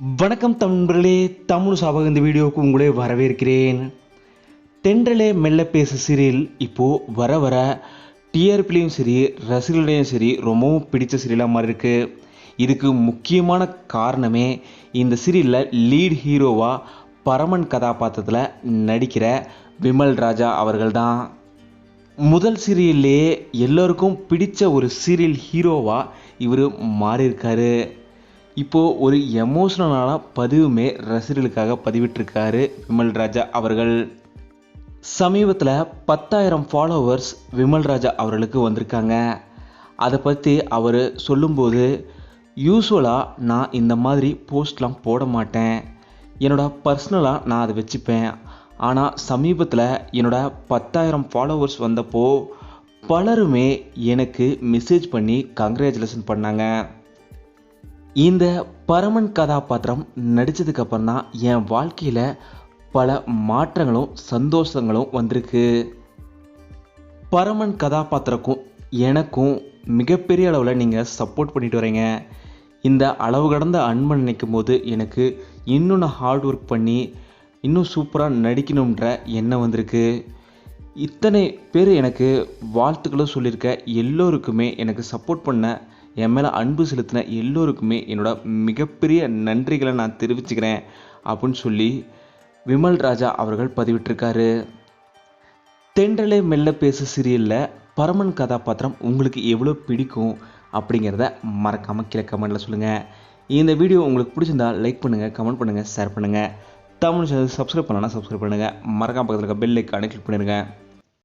வணக்கம் தமிழர்களே தமிழ் சாபக இந்த வீடியோவுக்கு உங்களே வரவேற்கிறேன். தென்றலே மெல்ல பேசு சீரியல் இப்போது வர வர டிஆர்பிலையும் சரி ரசிகர்களையும் சரி ரொம்பவும் பிடித்த சீரியலாக மாறி இருக்குது இதுக்கு முக்கியமான காரணமே இந்த சீரியலில் லீட் ஹீரோவாக பரமன் கதாபாத்திரத்தில் நடிக்கிற விமல் ராஜா அவர்கள்தான். முதல் சீரியல்லே எல்லோருக்கும் பிடித்த ஒரு சீரியல் ஹீரோவாக இவர் மாறியிருக்காரு. இப்போது ஒரு எமோஷ்னலான பதிவுமே ரசிகர்களுக்காக பதிவிட்டிருக்காரு விமல் ராஜா அவர்கள். சமீபத்தில் பத்தாயிரம் ஃபாலோவர்ஸ் விமல் ராஜா அவர்களுக்கு வந்திருக்காங்க. அதை பற்றி அவர் சொல்லும்போது யூஸ்வலாக நான் இந்த மாதிரி போஸ்ட்லாம் போட மாட்டேன். என்னோட பர்சனலாக நான் அதை வச்சுப்பேன். ஆனால் சமீபத்தில் என்னோட பத்தாயிரம் ஃபாலோவர்ஸ் வந்தப்போ பலருமே எனக்கு மெசேஜ் பண்ணி கங்க்ராச்சுலேஷன் பண்ணாங்க. இந்த பரமன் கதாபாத்திரம் நடித்ததுக்கப்புறம் தான் என் வாழ்க்கையில் பல மாற்றங்களும் சந்தோஷங்களும் வந்திருக்கு. பரமன் கதாபாத்திரக்கும் எனக்கும் மிகப்பெரிய அளவில் நீங்கள் சப்போர்ட் பண்ணிட்டு வரீங்க. இந்த அளவு கடந்த அன்பை நினைக்கும் போது எனக்கு இன்னும் நான் ஹார்ட் ஒர்க் பண்ணி இன்னும் சூப்பராக நடிக்கணுன்ற எண்ணம் வந்திருக்கு. இத்தனை பேர் எனக்கு வாழ்த்துக்களும் சொல்லியிருக்க எல்லோருக்குமே எனக்கு சப்போர்ட் பண்ண என் மேலே அன்பு செலுத்தின எல்லோருக்குமே என்னோட மிகப்பெரிய நன்றிகளை நான் தெரிவிச்சுக்கிறேன் அப்படின்னு சொல்லி விமல் ராஜா அவர்கள் பதிவிட்டிருக்காரு. தென்றலே மெல்ல பேசு சீரியலில் பரமன் கதாபாத்திரம் உங்களுக்கு எவ்வளோ பிடிக்கும் அப்படிங்கிறத மறக்காமல் கீழே கமெண்ட்டில் சொல்லுங்கள் இந்த வீடியோ உங்களுக்கு பிடிச்சிருந்தா லைக் பண்ணுங்கள் கமெண்ட் பண்ணுங்கள் ஷேர் பண்ணுங்கள் தமிழ் சேனல் சப்ஸ்கிரைப் பண்ணலாம் சப்ஸ்கிரைப் பண்ணுங்கள் மறக்காம பக்கத்தில் இருக்க பெல் ஐக்கானே கிளிக் பண்ணிடுங்க